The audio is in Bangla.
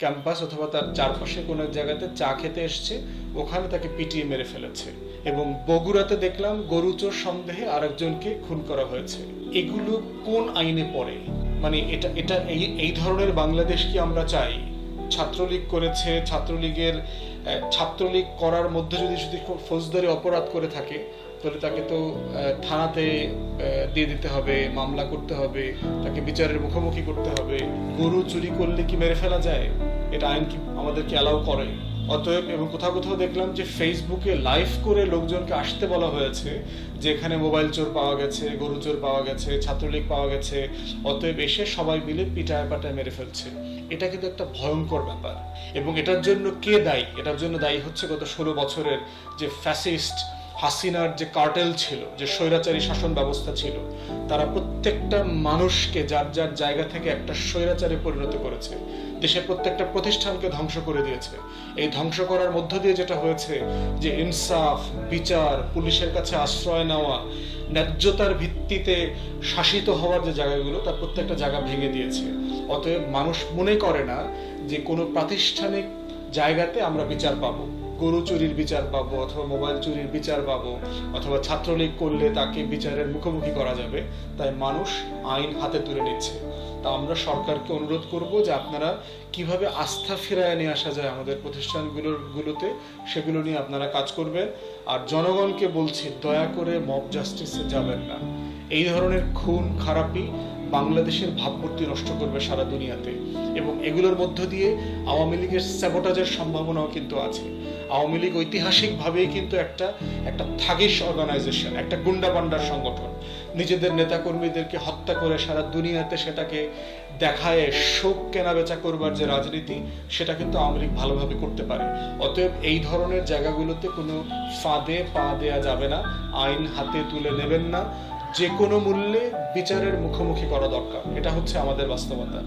ক্যাম্পাস অথবা তার চারপাশে কোনো এক জায়গাতে চা খেতে এসছে, ওখানে তাকে পিটিয়ে মেরে ফেলেছে। এবং বগুড়াতে দেখলাম গরুচোর সন্দেহে আরেকজনকে খুন করা হয়েছে। এগুলো কোন আইনে পড়ে? মানে এটা এটা এই এই ধরনের বাংলাদেশ কি আমরা চাই? ছাত্রলীগ করেছে, ছাত্রলীগের ছাত্রলীগ করার মধ্যে যদি শুধু ফৌজদারি অপরাধ করে থাকে, তাহলে তাকে তো থানাতে দিয়ে দিতে হবে, মামলা করতে হবে, তাকে বিচারের মুখোমুখি করতে হবে। গরু চুরি করলে কি মেরে ফেলা যায়? এটা আইন কি আমাদেরকে অ্যালাউ করে? অতএব এবং কোথাও কোথাও দেখলাম যে ফেসবুকে লাইভ করে লোকজনকে আসতে বলা হয়েছে, যে এখানে মোবাইল চোর পাওয়া গেছে, গরু চোর পাওয়া গেছে, ছাত্রলীগ পাওয়া গেছে, অতএব এসে সবাই মিলে পিটায় পাটায় মেরে ফেলছে। এটা কিন্তু একটা ভয়ঙ্কর ব্যাপার। এবং এটার জন্য কে দায়ী? এটার জন্য দায়ী হচ্ছে গত ষোলো বছরের যে ফ্যাসিস্ট হাসিনার যে কার্টেল ছিল, যে স্বৈরাচারী শাসন ব্যবস্থা ছিল, তারা প্রত্যেকটা মানুষকে যার যার জায়গা থেকে একটা স্বৈরাচারে পরিণত করেছে। দেশের প্রত্যেকটা প্রতিষ্ঠানকে ধ্বংস করে দিয়েছে। এই ধ্বংস করার মধ্য দিয়ে যেটা হয়েছে, যে ইনসাফ, বিচার, পুলিশের কাছে আশ্রয় নেওয়া, ন্যায্যতার ভিত্তিতে শাসিত হওয়ার যে জায়গাগুলো, তার প্রত্যেকটা জায়গা ভেঙে দিয়েছে। অতএব মানুষ মনে করে না যে কোনো প্রাতিষ্ঠানিক জায়গাতে আমরা বিচার পাবো। গরু চুরির বিচার পাবো অথবা মোবাইল চুরির বিচার পাবো অথবা ছাত্রলীগ করলে তাকে বিচারের মুখোমুখি করা যাবে, তাই মানুষ আইন হাতে তুলে নিচ্ছে। তা আমরা সরকারকে অনুরোধ করব যে আপনারা কীভাবে আস্থা ফেরায় নিয়ে আসা যায় আমাদের প্রতিষ্ঠানগুলোর গুলোতে, সেগুলো নিয়ে আপনারা কাজ করবেন। আর জনগণকে বলছি, দয়া করে মব জাস্টিসে যাবেন না। এই ধরনের খুন, খারাপি বাংলাদেশের ভাবমূর্তি নষ্ট করবে সারা দুনিয়াতে। এবং এগুলোর মধ্য দিয়ে আওয়ামী লীগের স্যাবোটাজের সম্ভাবনাও কিন্তু আছে। আওয়ামী লীগ ঐতিহাসিকভাবেই কিন্তু একটা একটা থাগিস অর্গানাইজেশন একটা গুন্ডাপান্ডার সংগঠন। নিজেদের নেতাকর্মীদেরকে হত্যা করে সারা দুনিয়াতে সেটাকে দেখায় শোক কেনা বেচা করবার যে রাজনীতি, সেটা কিন্তু আওয়ামী লীগ ভালোভাবে করতে পারে। অতএব এই ধরনের জায়গাগুলোতে কোনো ফাঁদে পা দেয়া যাবে না, আইন হাতে তুলে নেবেন না। যে কোনো মূল্যে বিচারের মুখোমুখি করা দরকার। এটা হচ্ছে আমাদের বাস্তবতা।